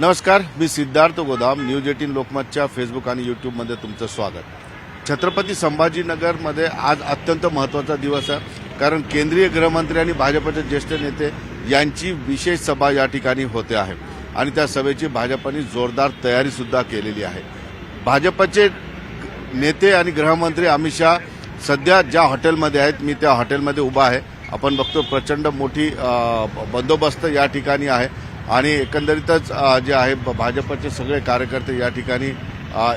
नमस्कार मी सिद्धार्थ गोदाम news eighteen लोकमतच्या Facebook आणि यूट्यूबमध्ये तुमचं स्वागत. छत्रपती संभाजीनगरमध्ये आज अत्यंत महत्त्वाचा दिवस आहे कारण केंद्रीय गृहमंत्री आणि भाजपचे ज्येष्ठ नेते यांची विशेष सभा या ठिकाणी होते आहे. आणि त्या सभेची भाजपाने जोरदार तयारीसुद्धा केलेली आहे. भाजपचे नेते आणि गृहमंत्री अमित शहा सध्या ज्या हॉटेलमध्ये आहेत मी त्या हॉटेलमध्ये उभा आहे. आपण बघतो प्रचंड मोठी बंदोबस्त या ठिकाणी आहे. आणि एकंदरीतच जे आहे भाजपचे सगळे कार्यकर्ते या ठिकाणी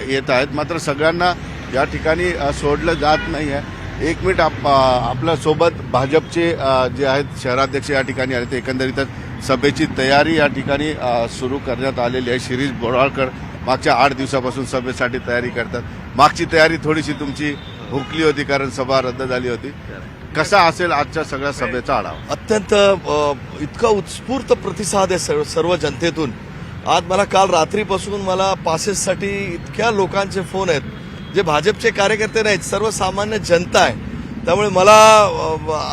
येत आहेत. मात्र सगळ्यांना या ठिकाणी सोडलं जात नाही आहे एक मिनिट आप आपल्यासोबत भाजपचे जे आहेत शहराध्यक्ष या ठिकाणी आले ते एकंदरीतच सभेची तयारी या ठिकाणी सुरू करण्यात आलेली आहे. शिरीष बोराळकर मागच्या आठ दिवसापासून सभेसाठी तयारी करतात. मागची तयारी थोडीशी तुमची हुकली होती कारण सभा रद्द झाली होती. कसा असेल आजच्या सगळ्या सभेचा आढावा? अत्यंत इतका उत्स्फूर्त प्रतिसाद आहे सर्व सर्व जनतेतून. आज मला काल रात्रीपासून मला पासेससाठी इतक्या लोकांचे फोन आहेत जे भाजपचे कार्यकर्ते नाहीत सर्वसामान्य जनता आहे. त्यामुळे मला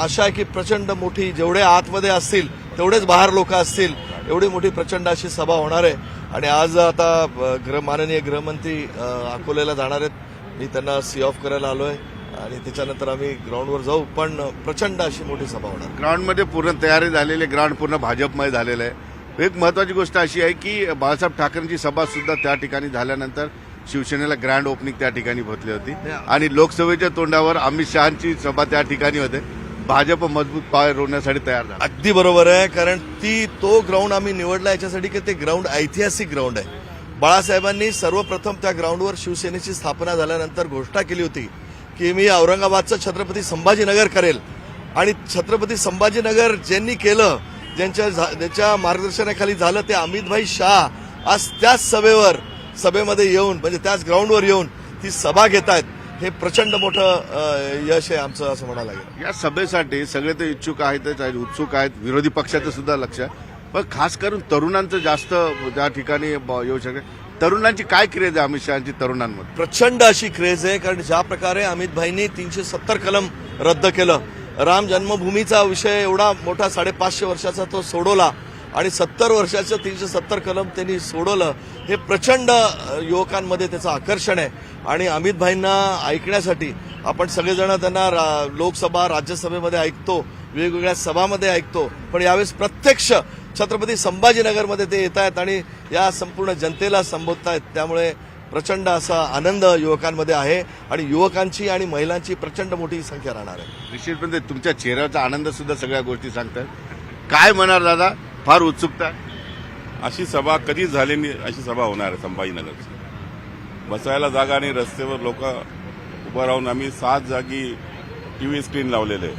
आशा आहे की प्रचंड मोठी जेवढे आतमध्ये असतील तेवढेच बाहेर लोक असतील एवढी मोठी प्रचंड अशी सभा होणार आहे. आणि आज आता गृह माननीय गृहमंत्री अकोल्याला जाणार आहेत. मी त्यांना सी ऑफ करायला आलो आहे आणि त्याच्यानंतर आम्ही ग्राउंडवर जाऊ पण प्रचंड अशी मोठी सभा होणार. ग्राउंडमध्ये पूर्ण तयारी झालेली आहे ग्राउंड पूर्ण भाजपमय झालेलं आहे. एक महत्वाची गोष्ट अशी आहे की बाळासाहेब ठाकरेंची सभा सुद्धा त्या ठिकाणी झाल्यानंतर शिवसेनेला ग्रँड ओपनिंग त्या ठिकाणी भरली होती. आणि लोकसभेच्या तोंडावर अमित शहाची सभा त्या ठिकाणी होते. भाजप मजबूत पाय रोवण्यासाठी तयार झाला. अगदी बरोबर आहे कारण ती तो ग्राउंड आम्ही निवडला याच्यासाठी की ते ग्राउंड ऐतिहासिक ग्राउंड आहे. बाळासाहेबांनी सर्वप्रथम त्या ग्राउंडवर शिवसेनेची स्थापना झाल्यानंतर घोषणा केली होती. की मी औरंगाबादचं छत्रपती संभाजीनगर करेल. आणि छत्रपती संभाजीनगर ज्यांनी केलं ज्यांच्या झा- ज्यांच्या मार्गदर्शनाखाली झालं ते अमितभाई शाह आज त्याच सभेवर सभेमध्ये येऊन म्हणजे त्याच ग्राउंडवर येऊन ती सभा घेत आहेत. हे प्रचंड मोठं यश आहे आमचं असं म्हणायला लागेल. या सभेसाठी सगळे ते इच्छुक आहेतच आहेत उत्सुक आहेत. विरोधी पक्षाचं सुद्धा लक्ष आहे. पण खास करून तरुणांचं जास्त त्या ठिकाणी ब- येऊ शकते तरुणांची काय क्रेज आहे अमित शहाची तरुणांमध्ये? प्रचंड अशी क्रेज आहे कारण ज्या प्रकारे अमित भाईंनी तीनशे सत्तर कलम रद्द केलं राम जन्मभूमीचा विषय एवढा मोठा साडेपाचशे वर्षाचा तो सोडवला आणि सत्तर वर्षाचं तीनशे सत्तर कलम त्यांनी सोडवलं हे प्रचंड युवकांमध्ये त्याचं आकर्षण आहे. आणि अमित भाईंना ऐकण्यासाठी आपण सगळेजण त्यांना रा- लोकसभा राज्यसभेमध्ये ऐकतो वेगवेगळ्या सभामध्ये ऐकतो पण यावेळेस प्रत्यक्ष छत्रपती संभाजीनगरमध्ये ते येत आहेत आणि या संपूर्ण जनतेला संबोधत आहेत त्यामुळे प्रचंड असा आनंद युवकांमध्ये आहे आणि युवकांची आणि महिलांची प्रचंड मोठी संख्या राहणार आहे. निश्चितपणे तुमच्या चेहऱ्याचा आनंद सुद्धा सगळ्या गोष्टी सांगतात. काय म्हणणार दादा? फार उत्सुकता? आहे. अशी सभा कधीच झाली नाही अशी सभा होणार आहे संभाजीनगरची. बसायला जागा आणि रस्त्यावर लोक उभं राहून आम्ही सात जागी टी व्ही स्क्रीन लावलेले. आहे.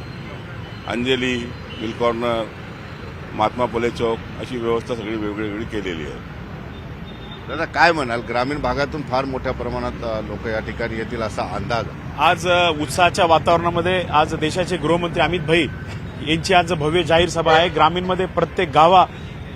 अंजली मिल कॉर्नर महात्मा फुले चौक अशी व्यवस्था सगळी वेगळी केलेली आहे. दादा काय म्हणाल? ग्रामीण भागातून फार मोठ्या प्रमाणात लोक या ठिकाणी येतील असा अंदाज. आज उत्साहाच्या वातावरणामध्ये आज देशाचे गृहमंत्री अमित भाई यांची आज भव्य जाहीर सभा आहे. ग्रामीणमध्ये प्रत्येक गावा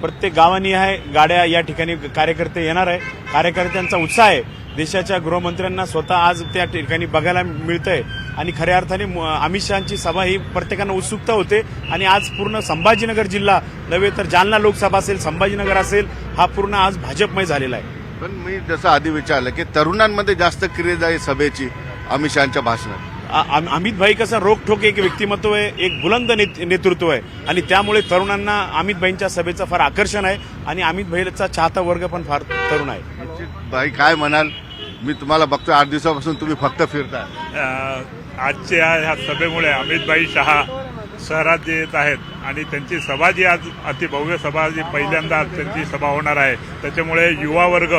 प्रत्येक गावानी आहे गाड्या या ठिकाणी कार्यकर्ते येणार आहे. कार्यकर्त्यांचा उत्साह आहे. देशाच्या गृहमंत्र्यांना स्वतः आज त्या ठिकाणी बघायला मिळतंय. आणि खऱ्या अर्थाने म- अमित शहाची सभा ही प्रत्येकांना उत्सुकता होते. आणि आज पूर्ण संभाजीनगर जिल्हा नव्हे तर जालना लोकसभा असेल संभाजीनगर असेल हा पूर्ण आज भाजपमय झालेला आहे. पण मी जसं आधी विचारलं की तरुणांमध्ये जास्त क्रेज आहे सभेची अमित शहाच्या भाषणात. अमित भाई कसं रोखठोक एक व्यक्तिमत्व आहे एक बुलंद नेत- नेतृत्व आहे. आणि त्यामुळे तरुणांना अमित भाईंच्या सभेचं फार आकर्षण आहे. आणि अमित भाईचा चाहता वर्ग पण फार तरुण आहे. भाई काय म्हणाल? मी तुम्हाला बघतो आठ दिवसापासून तुम्ही फक्त फिरता आजच्या ह्या सभेमुळे अमितभाई शहा शहरात येत आहेत आणि त्यांची सभा जी आज अतिभव्य सभा जी पहिल्यांदा आज त्यांची सभा होणार आहे त्याच्यामुळे युवा वर्ग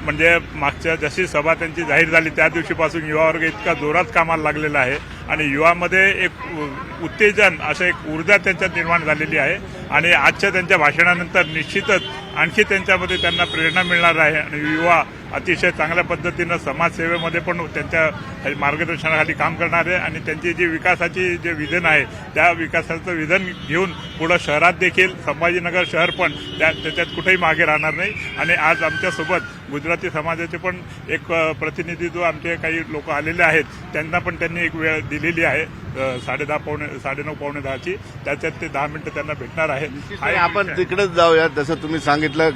म्हणजे मागच्या जशी सभा त्यांची जाहीर झाली त्या दिवशीपासून युवा वर्ग इतका जोरात कामाला लागलेला आहे आणि युवामध्ये एक उत्तेजन असं एक ऊर्जा त्यांच्यात निर्माण झालेली आहे आणि आजच्या त्यांच्या भाषणानंतर निश्चितच आणखी त्यांच्यामध्ये त्यांना प्रेरणा मिळणार आहे आणि युवा अतिशय चांगल्या पद्धतीनं समाजसेवेमध्ये पण त्यांच्या मार्गदर्शनाखाली काम करणारे आणि त्यांची जी विकासाची जे विधन आहे त्या विकासाचं विधन घेऊन पुढं शहरात देखील संभाजीनगर शहर पण त्या त्याच्यात कुठेही मागे राहणार नाही. आणि आज आमच्यासोबत गुजराती समाजाचे पण एक अ, प्रतिनिधित्व आमचे काही लोक आलेले आहेत त्यांना पण त्यांनी एक वेळ दिलेली आहे अ, साडेदहा पावणे साडेनऊ पावणे दहाची. त्याच्यात ते दहा मिनिटं त्यांना भेटणार आहे हा आणि एक आपण. तिकडेच जाऊया जसं तुम्ही सांगितलं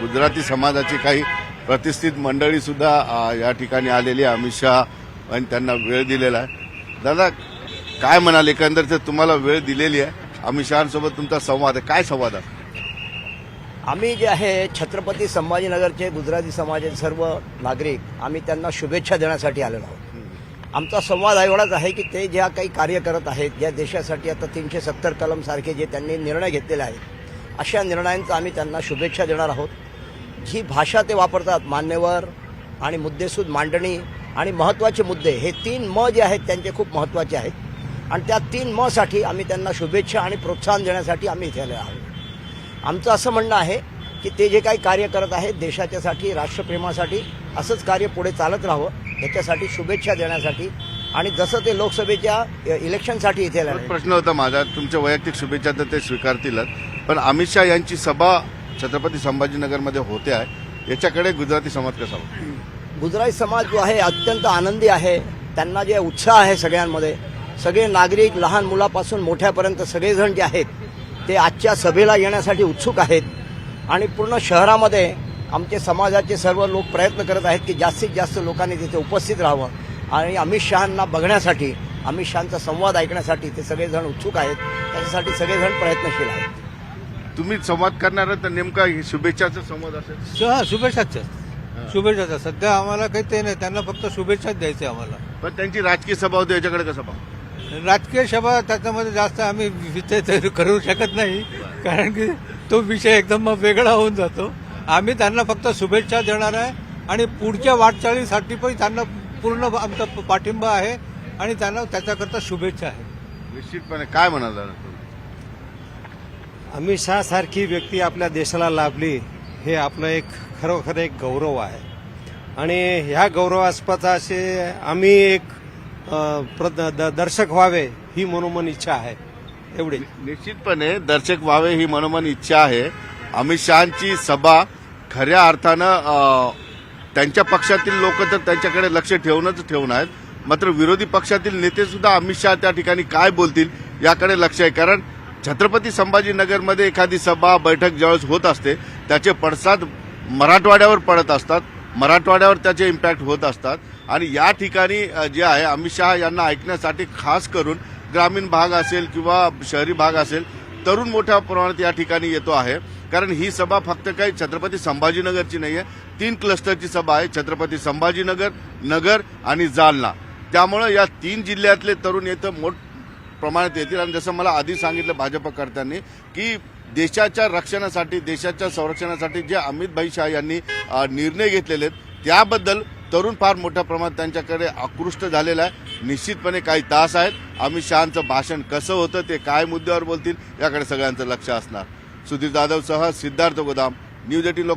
गुजराती समाजाची काही प्रतिष्ठित मंडळीसुद्धा या ठिकाणी आलेली आहे. अमित शहा आणि त्यांना वेळ दिलेला आहे. दादा काय म्हणाले? एकंदरीत तुम्हाला वेळ दिलेली आहे. अमित शहासोबत तुमचा संवाद आहे. काय संवाद आहे? आम्ही जे आहे छत्रपती संभाजीनगरचे गुजराती समाजाचे सर्व नागरिक आम्ही त्यांना शुभेच्छा देण्यासाठी आलेलो आहोत. आमचा संवाद एवढाच आहे की ते ज्या काही कार्य करत आहेत ज्या देशासाठी आता तीनशे सत्तर कलमसारखे जे त्यांनी निर्णय घेतलेले आहेत अशा निर्णयांचा आम्ही त्यांना शुभेच्छा देणार आहोत. ही भाषा ते वापरतात मान्यवर आणि मुद्देसूद मांडणी आणि महत्त्वाचे मुद्दे हे तीन म जे आहेत त्यांचे खूप महत्त्वाचे आहेत. आणि त्या तीन म साठी आम्ही त्यांना शुभेच्छा आणि प्रोत्साहन देण्यासाठी आम्ही इथे आलो आहोत. आमचं असं म्हणणं आहे की ते जे काही कार्य करत आहेत देशाच्यासाठी राष्ट्रप्रेमासाठी असंच कार्य पुढे चालत राहावं याच्यासाठी शुभेच्छा देण्यासाठी आणि जसं ते लोकसभेच्या इलेक्शनसाठी इथे प्रश्न होता माझा तुमच्या वैयक्तिक शुभेच्छा तर ते स्वीकारतीलच पण अमित शहा यांची सभा छत्रपती संभाजीनगरमध्ये होते आहे. याच्याकडे गुजराती समाज कसा होता गुजराती समाज जो आहे अत्यंत आनंदी आहे. त्यांना जे उत्साह आहे सगळ्यांमध्ये सगळे नागरिक लहान मुलापासून मोठ्यापर्यंत सगळेजण जे आहेत ते आजच्या सभेला येण्यासाठी उत्सुक आहेत. आणि पूर्ण शहरामध्ये आमचे समाजाचे सर्व लोक प्रयत्न करत आहेत की जास्तीत जास्त लोकांनी तिथे उपस्थित राहावं. आणि अमित शहांना बघण्यासाठी अमित शहांचा संवाद ऐकण्यासाठी ते सगळेजण उत्सुक आहेत. त्याच्यासाठी सगळेजण प्रयत्नशील आहेत. तुम्ही संवाद करणार तर नेमका शुभेच्छाचा संवाद असेल. हा शुभेच्छाच. शुभेच्छाच. सध्या आम्हाला काही ते नाही. त्यांना फक्त शुभेच्छाच द्यायचे आम्हाला. पण त्यांची राजकीय सभा होती याच्याकडे कसं पाहू? राजकीय सभा त्याच्यामध्ये जास्त आम्ही विषय करू शकत नाही. कारण की तो विषय एकदम वेगळा होऊन जातो. आम्ही त्यांना फक्त शुभेच्छा देणार आहे. आणि पुढच्या वाटचालीसाठी पण त्यांना पूर्ण आमचा पाठिंबा आहे. आणि त्यांना त्याच्याकरता शुभेच्छा आहे. निश्चितपणे. काय म्हणाल? अमित शहासारखी व्यक्ती आपल्या देशाला लाभली हे आपलं एक खरोखर एक गौरव आहे. आणि ह्या गौरवास्पद असे आम्ही एक द- दर्शक व्हावे ही मनोमन इच्छा आहे. एवढी. निश्चितपणे दर्शक व्हावे ही मनोमन इच्छा आहे. अमित शहाची सभा खऱ्या अर्थानं त्यांच्या पक्षातील लोक तर त्यांच्याकडे लक्ष ठेवूनच ठेवून आहेत. मात्र विरोधी पक्षातील नेते सुद्धा अमित शहा त्या ठिकाणी काय बोलतील याकडे लक्ष आहे. कारण छत्रपती संभाजीनगरमध्ये एखादी सभा बैठक ज्यावेळेस होत असते त्याचे पडसाद मराठवाड्यावर पडत असतात मराठवाड्यावर त्याचे इम्पॅक्ट होत असतात. आणि या ठिकाणी जे आहे अमित शहा यांना ऐकण्यासाठी खास करून ग्रामीण भाग असेल किंवा शहरी भाग असेल तरुण मोठ्या प्रमाणात या ठिकाणी येतो आहे. कारण ही सभा फक्त काही छत्रपती संभाजीनगरची नाही आहे तीन क्लस्टरची सभा आहे छत्रपती संभाजीनगर नगर आणि जालना. त्यामुळं या तीन जिल्ह्यातले तरुण येतं. मोठ प्रमाणात येतील आणि जसं मला आधी सांगितलं भाजपकर्त्यांनी की देशाच्या रक्षणासाठी देशाच्या संरक्षणासाठी जे अमित भाई शाह यांनी निर्णय घेतलेले आहेत त्याबद्दल तरुण फार मोठ्या प्रमाणात त्यांच्याकडे आकृष्ट झालेला आहे. निश्चितपणे काही तास आहेत. अमित शहाचं भाषण कसं होतं ते काय मुद्द्यावर बोलतील याकडे सगळ्यांचं लक्ष असणार. सुधीर जाधवसह सिद्धार्थ गोदाम न्यूज एटीन लोक